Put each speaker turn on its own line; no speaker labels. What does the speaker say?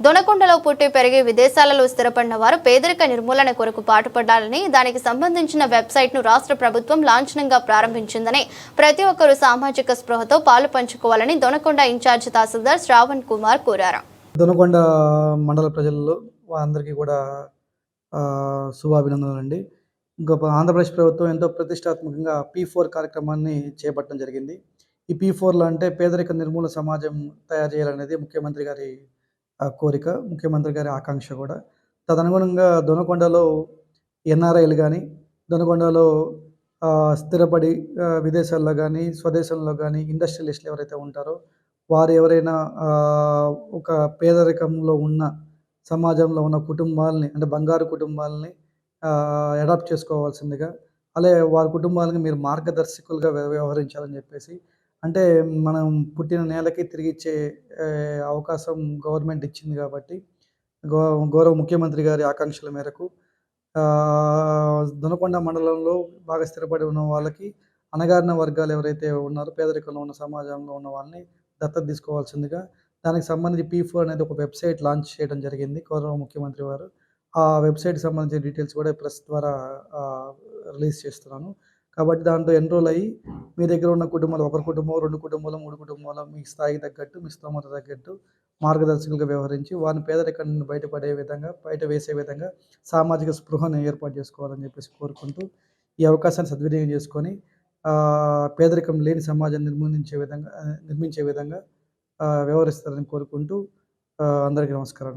దొనకొండలో పుట్టి పెరిగి విదేశాలలో స్థిరపడిన వారు పేదరిక నిర్మూలన కొరకు పాటుపడాలని దానికి సంబంధించిన వెబ్సైట్ను రాష్ట్ర ప్రభుత్వం లాంఛనంగా ప్రారంభించిందని ప్రతి ఒక్కరూ సామాజిక స్పృహతో పాలు పంచుకోవాలని దొనకొండ ఇన్ఛార్జ్ తహసీల్దార్ శ్రావణ్ కుమార్ కోరారు.
దొనకొండ మండల ప్రజల్లో అందరికీ కూడా శుభాభినందనలు అండి ఇంకా ఆంధ్రప్రదేశ్ ప్రభుత్వం ఎంతో ప్రతిష్టాత్మకంగా పీ ఫోర్ కార్యక్రమాన్ని చేపట్టడం జరిగింది. ఈ పీ ఫోర్లో అంటే పేదరిక నిర్మూలన సమాజం తయారు చేయాలనేది ముఖ్యమంత్రి గారి కోరిక ముఖ్యమంత్రి గారి ఆకాంక్ష కూడా. తదనుగుణంగా దొనకొండలో ఎన్ఆర్ఐలు కానీ దొనకొండలో స్థిరపడి విదేశాల్లో కానీ స్వదేశంలో కానీ ఇండస్ట్రియలిస్టులు ఎవరైతే ఉంటారో వారు ఎవరైనా ఒక పేదరికంలో ఉన్న సమాజంలో ఉన్న కుటుంబాలని అంటే బంగారు కుటుంబాలని అడాప్ట్ చేసుకోవాల్సిందిగా అలాగే వారి కుటుంబాలకి మీరు మార్గదర్శకులుగా వ్యవహరించాలని చెప్పేసి అంటే మనం పుట్టిన నేలకి తిరిగి ఇచ్చే అవకాశం గవర్నమెంట్ ఇచ్చింది కాబట్టి గౌ గౌరవ ముఖ్యమంత్రి గారి ఆకాంక్షల మేరకు దొనకొండ మండలంలో బాగా స్థిరపడి ఉన్న వాళ్ళకి అణగారిన వర్గాలు ఎవరైతే ఉన్నారో పేదరికంలో ఉన్న సమాజంలో ఉన్న వాళ్ళని దత్తత తీసుకోవాల్సిందిగా దానికి సంబంధించి పీ ఫోర్ అనేది ఒక వెబ్సైట్ లాంచ్ చేయడం జరిగింది గౌరవ ముఖ్యమంత్రి వారు. ఆ వెబ్సైట్ సంబంధించిన డీటెయిల్స్ కూడా ప్రెస్ ద్వారా రిలీజ్ చేస్తున్నాను. కాబట్టి దాంట్లో ఎన్రోల్ అయ్యి మీ దగ్గర ఉన్న కుటుంబాలు ఒకరి కుటుంబం రెండు కుటుంబాలు మూడు కుటుంబాలు మీ స్థాయికి తగ్గట్టు మీ స్తోమత తగ్గట్టు మార్గదర్శకులుగా వ్యవహరించి వారిని పేదరికం నుండి బయటపడే విధంగా బయట వేసే విధంగా సామాజిక స్పృహను ఏర్పాటు చేసుకోవాలని చెప్పేసి కోరుకుంటూ ఈ అవకాశాన్ని సద్వినియోగం చేసుకొని పేదరికం లేని సమాజం నిర్మూలించే విధంగా నిర్మించే విధంగా వ్యవహరిస్తారని కోరుకుంటూ అందరికీ నమస్కారం.